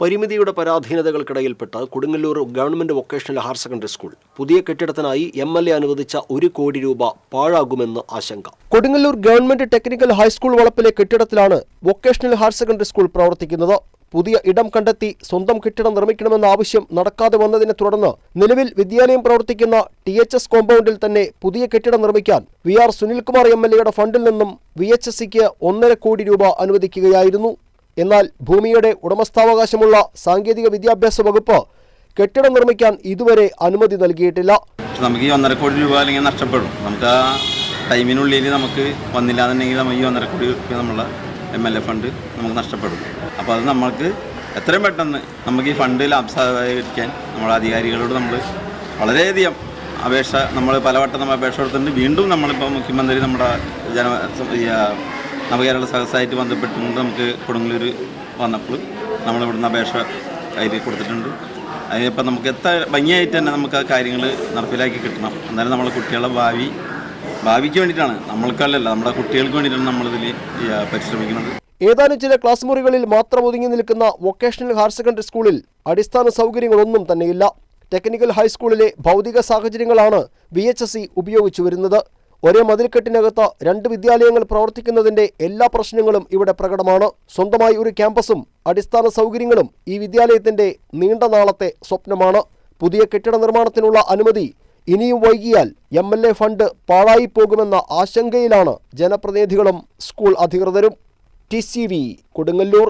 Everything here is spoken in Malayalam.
പരിമിതിയുടെ പരാധീനതകൾക്കിടയിൽപ്പെട്ട് Kodungallur government vocational higher secondary school പുതിയ കെട്ടിടത്തിനായി എം എൽ എ അനുവദിച്ച ഒരു കോടി രൂപ പാഴാകുമെന്ന് ആശങ്ക. Kodungallur government technical high school വളപ്പിലെ കെട്ടിടത്തിലാണ് വൊക്കേഷണൽ ഹയർ സെക്കൻഡറി സ്കൂൾ പ്രവർത്തിക്കുന്നത്. പുതിയ ഇടം കണ്ടെത്തി സ്വന്തം കെട്ടിടം നിർമ്മിക്കണമെന്ന ആവശ്യം നടക്കാതെ വന്നതിനെ തുടർന്ന് നിലവിൽ വിദ്യാലയം പ്രവർത്തിക്കുന്ന ടി എച്ച് എസ് കോമ്പൗണ്ടിൽ തന്നെ പുതിയ കെട്ടിടം നിർമ്മിക്കാൻ V R Sunilkumar M L എയുടെ ഫണ്ടിൽ നിന്നും വി എച്ച് എസ് സിക്ക് ഒന്നര കോടി രൂപ അനുവദിക്കുകയായിരുന്നു. എന്നാൽ ഭൂമിയുടെ ഉടമസ്ഥാവകാശമുള്ള സാങ്കേതിക വിദ്യാഭ്യാസ വകുപ്പ് കെട്ടിടം നിർമ്മിക്കാൻ ഇതുവരെ അനുമതി നൽകിയിട്ടില്ല. നമുക്ക് ഈ ഒന്നര കോടി രൂപ അല്ലെങ്കിൽ നഷ്ടപ്പെടും. നമുക്ക് ആ ടൈമിനുള്ളിൽ നമുക്ക് വന്നില്ല എന്നുണ്ടെങ്കിൽ നമുക്ക് ഈ ഒന്നര കോടി രൂപ നമ്മളെ എം എൽ എ ഫണ്ട് നമുക്ക് നഷ്ടപ്പെടും. അപ്പോൾ അത് നമ്മൾക്ക് എത്രയും പെട്ടെന്ന് നമുക്ക് ഈ ഫണ്ട് ലാഭസാധകരിക്കാൻ നമ്മുടെ അധികാരികളോട് നമ്മൾ വളരെയധികം അപേക്ഷ നമ്മൾ പലവട്ടം നമ്മൾ അപേക്ഷ കൊടുത്തിട്ടുണ്ട്. വീണ്ടും നമ്മളിപ്പോൾ മുഖ്യമന്ത്രി നമ്മുടെ ജന നവകേരള സഹസായിട്ട് ബന്ധപ്പെട്ടുകൊണ്ട് നമുക്ക് കൊടുങ്ങല്ലൂർ വന്നപ്പോൾ നമ്മളിവിടുന്ന് അപേക്ഷ കയ്യിൽ കൊടുത്തിട്ടുണ്ട്. അതിനിപ്പോൾ നമുക്ക് എത്ര ഭംഗിയായിട്ട് തന്നെ നമുക്ക് ആ കാര്യങ്ങൾ നടപ്പിലാക്കി കിട്ടണം. എന്നാലും നമ്മളെ കുട്ടികളുടെ ഭാവി ഭാവിക്ക് വേണ്ടിയിട്ടാണ്. നമ്മൾക്കല്ലല്ല നമ്മുടെ കുട്ടികൾക്ക് വേണ്ടിയിട്ടാണ് നമ്മളിതിൽ പരിശ്രമിക്കുന്നത്. ഏതാനും ചില ക്ലാസ് മുറികളിൽ മാത്രം ഒതുങ്ങി നിൽക്കുന്ന വൊക്കേഷണൽ ഹയർ സെക്കൻഡറി സ്കൂളിൽ അടിസ്ഥാന സൗകര്യങ്ങളൊന്നും തന്നെയില്ല. ടെക്നിക്കൽ ഹൈസ്കൂളിലെ ഭൗതിക സാഹചര്യങ്ങളാണ് വി ഉപയോഗിച്ചു വരുന്നത്. ഒരേ മതിൽക്കെട്ടിനകത്ത് രണ്ട് വിദ്യാലയങ്ങൾ പ്രവർത്തിക്കുന്നതിന്റെ എല്ലാ പ്രശ്നങ്ങളും ഇവിടെ പ്രകടമാണ്. സ്വന്തമായി ഒരു ക്യാമ്പസും അടിസ്ഥാന സൗകര്യങ്ങളും ഈ വിദ്യാലയത്തിന്റെ നീണ്ട നാളത്തെ സ്വപ്നമാണ്. പുതിയ കെട്ടിട നിർമ്മാണത്തിനുള്ള അനുമതി ഇനിയും വൈകിയാൽ എം എൽ എ ഫണ്ട് പാഴായിപ്പോകുമെന്ന ആശങ്കയിലാണ് ജനപ്രതിനിധികളും സ്കൂൾ അധികൃതരും. T C V Kodungallur